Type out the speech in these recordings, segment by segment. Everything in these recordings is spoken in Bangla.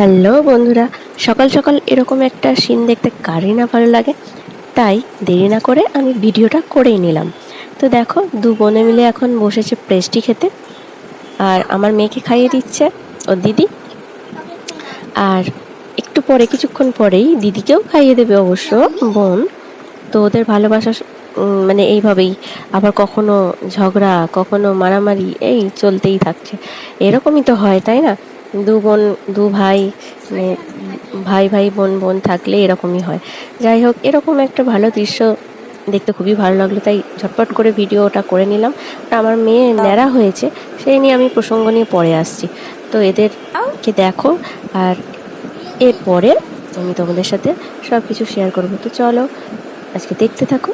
হ্যালো বন্ধুরা, সকাল সকাল এরকম একটা সিন দেখতে কারই না ভালো লাগে। তাই দেরি না করে আমি ভিডিওটা করেই নিলাম। তো দেখো, দু বোনে মিলে এখন বসেছে প্রেস্টি খেতে। আর আমার মেয়েকে খাইয়ে দিচ্ছে ওর দিদি। আর একটু পরে, কিছুক্ষণ পরেই দিদিকেও খাইয়ে দেবে অবশ্য বোন। তো ওদের ভালোবাসা মানে এইভাবেই আবার কখনো ঝগড়া, কখনো মারামারি, এই চলতেই থাকছে। এরকমই তো হয়, তাই না? দু বোন, দু ভাই মানে ভাই ভাই, বোন বোন থাকলে এরকমই হয়। যাই হোক, এরকম একটা ভালো দৃশ্য দেখতে খুবই ভালো লাগল, তাই ঝটপট করে ভিডিওটা করে নিলাম। আমার মেয়ে ন্যাড়া হয়েছে, সেই নিয়ে আমি প্রসঙ্গ নিয়ে পরে আসছি। তো এদেরকে দেখো, আর এরপরে আমি তোমাদের সাথে সব কিছু শেয়ার করব। তো চলো, আজকে দেখতে থাকো।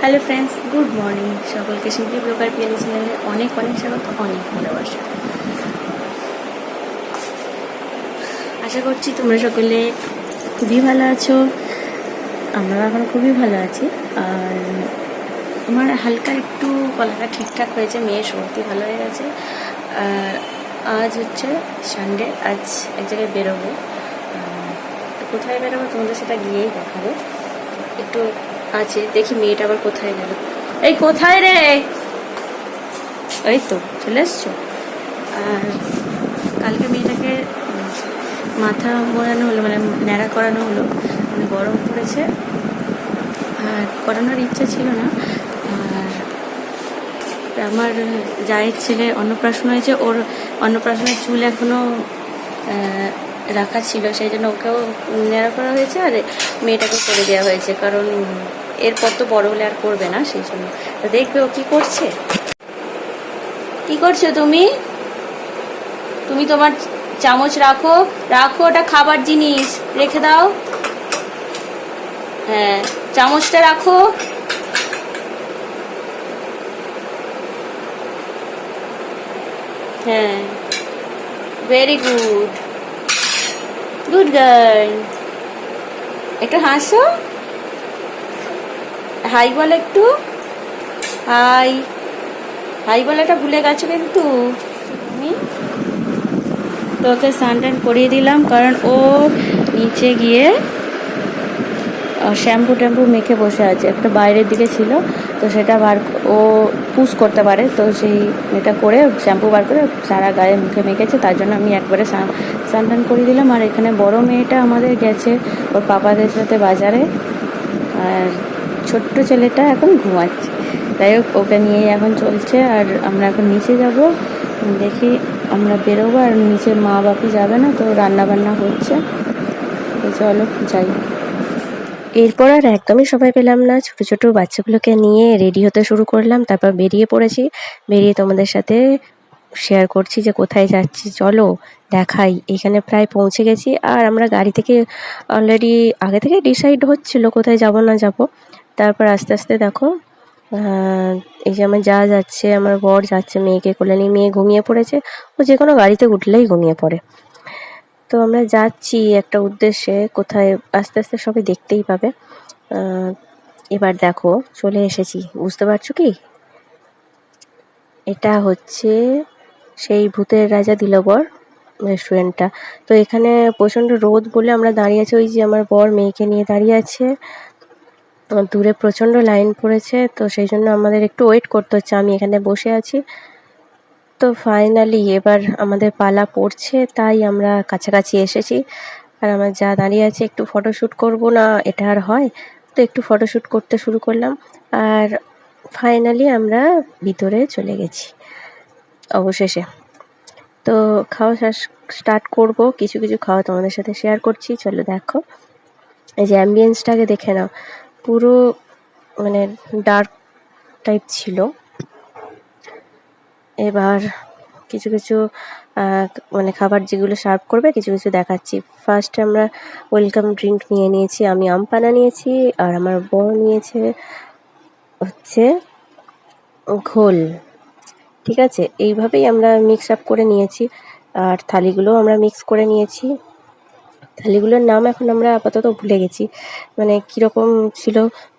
Hello friends good morning. সকলকে simply blogger P N A চ্যানেলে অনেক অনেক স্বাগত, অনেক ভালোবাসা। আশা করছি তোমরা সকলে খুবই ভালো আছো। আমরা এখন খুবই ভালো আছি। আর আমার হালকা একটু গলাটা ঠিকঠাক হয়েছে, মেয়ের সর্দি ভালো হয়ে গেছে। আর আজ হচ্ছে সানডে, আজ এক জায়গায় বেরোবো। কোথায় বেরোবো তোমাদের সেটা গিয়েই দেখাবো। একটু আছে, দেখি মেয়েটা আবার কোথায় গেল। এই কোথায় রে? এই তো, চলে এসছো? আর কালকে মেয়েটাকে মাথা মোড়ানো হলো মানে ন্যাড়া করানো হলো। মানে গরম পড়েছে। আর করানোর ইচ্ছে ছিল না। আর আমার জায়ের ছেলে অন্নপ্রাশন হয়েছে। ওর অন্নপ্রাশনের চুল এখনও রাখা ছিল। সেই জন্য ওকেও ন্যাড়া করা হয়েছে আর মেয়েটাকে করে দেওয়া হয়েছে। কারণ এরপর তো বড় হলে আর করবে না, সেই জন্য। দেখবে ও কি করছে? কি করছ তুমি? তুমি তোমার চামচ রাখো রাখো ওটা খাবার জিনিস, রেখে দাও। হ্যাঁ চামচটা রাখো। হ্যাঁ ভেরি গুড গুড গার্ল একটু হাসো। হাই বল একটু। হাই। হাই বলাটা ভুলে গেছো কিন্তু। তো ওকে স্নান টান করিয়ে দিলাম কারণ ও নিচে গিয়ে শ্যাম্পু ট্যাম্পু মেখে বসে আছে। একটা বাইরের দিকে ছিল, তো সেটা বার ও পুশ করতে পারে। তো সেই এটা করে শ্যাম্পু বার করে সারা গায়ে মুখে মেখেছে। তার জন্য আমি একবারে স্নান টান করিয়ে দিলাম। আর এখানে বড় মেয়েটা আমাদের গেছে, ওর পাপাদের সাথে বাজারে। আর ছোট্ট ছেলেটা এখন ঘুমাচ্ছে। যাই হোক, ওকে নিয়েই এখন চলছে আর আমরা এখন নিচে যাব। দেখি আমরা বেরোবো আর নিচে মা বাপি যাবে না, তো রান্না বান্না হচ্ছে। তো চলো যাই। এরপর আর একদমই সময় পেলাম না। ছোট ছোট বাচ্চাগুলোকে নিয়ে রেডি হতে শুরু করলাম, তারপর বেরিয়ে পড়েছি। বেরিয়ে তোমাদের সাথে শেয়ার করছি যে কোথায় যাচ্ছি। চলো দেখাই। এখানে প্রায় পৌঁছে গেছি আর আমরা গাড়ি থেকে অলরেডি আগে থেকে ডিসাইড হচ্ছিল কোথায় যাব না যাব। তারপর আস্তে আস্তে দেখো এই যে আমার যা যাচ্ছে, আমার বর যাচ্ছে, মেয়েকে কোলে নিয়ে, মেয়ে ঘুমিয়ে পড়েছে। ও যে কোনো গাড়িতে উঠলেই ঘুমিয়ে পড়ে। তো আমরা যাচ্ছি একটা উদ্দেশ্যে, কোথায় আস্তে আস্তে সবাই দেখতেই পাবে। এবার দেখো, চলে এসেছি। বুঝতে পারছ কি? এটা হচ্ছে সেই ভূতের রাজা দিলবর রেস্টুরেন্টটা। তো এখানে প্রচণ্ড রোদ বলে আমরা দাঁড়িয়ে আছি। ওই যে আমার বর মেয়েকে নিয়ে দাঁড়িয়ে আছে। দূরে প্রচণ্ড লাইন পড়েছে, তো সেই জন্য আমাদের একটু ওয়েট করতে হচ্ছে। আমি এখানে বসে আছি। তো ফাইনালি এবার আমাদের পালা পড়ছে, তাই আমরা কাছাকাছি এসেছি। আর আমার যা দাঁড়িয়ে আছে, একটু ফটোশ্যুট করব না, এটা আর হয়? তো একটু ফটোশ্যুট করতে শুরু করলাম। আর ফাইনালি আমরা ভিতরে চলে গেছি, অবশেষে। তো খাওয়া স্টার্ট করব। কিছু কিছু খাওয়া তোমাদের সাথে শেয়ার করছি। চলো দেখো। এই যে অ্যাম্বিয়েন্সটাকে দেখে নাও। পুরো মানে ডার্ক টাইপ ছিল। এবার কিছু কিছু মানে খাবার যেগুলো সার্ভ করবে, কিছু কিছু দেখাচ্ছি। ফার্স্ট আমরা ওয়েলকাম ড্রিঙ্ক নিয়ে নিয়েছি। আমি আম পানা নিয়েছি আর আমার বর নিয়েছে হচ্ছে ঘোল। ঠিক আছে? এইভাবেই আমরা মিক্স আপ করে নিয়েছি। আর থালিগুলোও আমরা মিক্স করে নিয়েছি। থালিগুলোর নাম এখন আমরা আপাতত ভুলে গেছি। মানে কীরকম ছিল?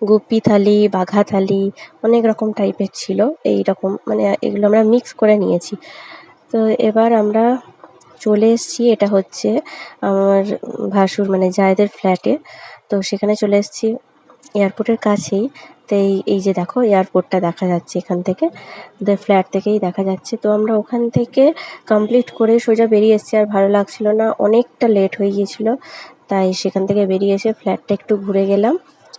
গুপি থালি, বাঘা থালি, অনেক রকম টাইপের ছিল এই রকম মানে এগুলো আমরা মিক্স করে নিয়েছি। তো এবার আমরা চলে এসেছি, এটা হচ্ছে আমার ভাসুর মানে জায়েদের ফ্ল্যাটে তো সেখানে চলে এসেছি। এয়ারপোর্টের কাছেই এই এই যে দেখো এয়ারপোর্টটা দেখা যাচ্ছে এখান থেকে। ওদের ফ্ল্যাট থেকেই দেখা যাচ্ছে। তো আমরা ওখান থেকে কমপ্লিট করে সোজা বেরিয়ে এসেছি। আর ভালো লাগছিল না। অনেকটা লেট হয়ে গিয়েছিল। তাই সেখান থেকে বেরিয়ে এসে ফ্ল্যাটটা একটু ঘুরে গেলাম।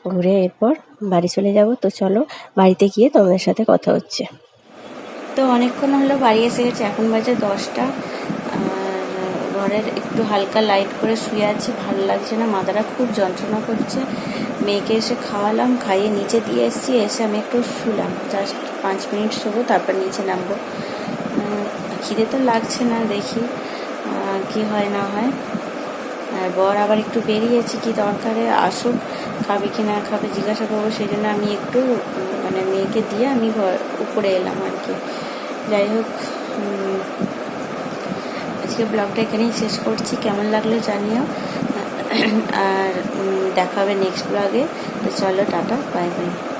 ঘুরে এরপর বাড়ি চলে যাব। তো চলো বাড়িতে গিয়ে তোমাদের সাথে কথা হচ্ছে। তো অনেকক্ষণ হলো বাড়ি এসে গেছে। এখন বাজে দশটা। ঘরের একটু হালকা লাইট করে শুয়ে আছি। ভালো লাগছে না। মাথাটা খুব যন্ত্রণা করছে। মেয়েকে এসে খাওয়ালাম, খাইয়ে নিচে দিয়ে এসেছি, এসে আমি একটু শুলাম। জাস্ট পাঁচ মিনিট শুবো, তারপর নিচে নামবো। খিদে তো লাগছে না, দেখি কি হয় না হয়। আর বর আবার একটু বেরিয়েছে, কি দরকারে, আসুক, খাবে কি না খাবে, জিজ্ঞাসা করব সেই জন্য আমি একটু মানে মেয়েকে দিয়ে আমি ঘর, উপরে এলাম আর কি। যাই হোক আজকে ব্লগটা এখানেই শেষ করছি, কেমন লাগল জানিও। আর দেখা হবে নেক্সট ব্লগে তো চলো টাটা বাই বাই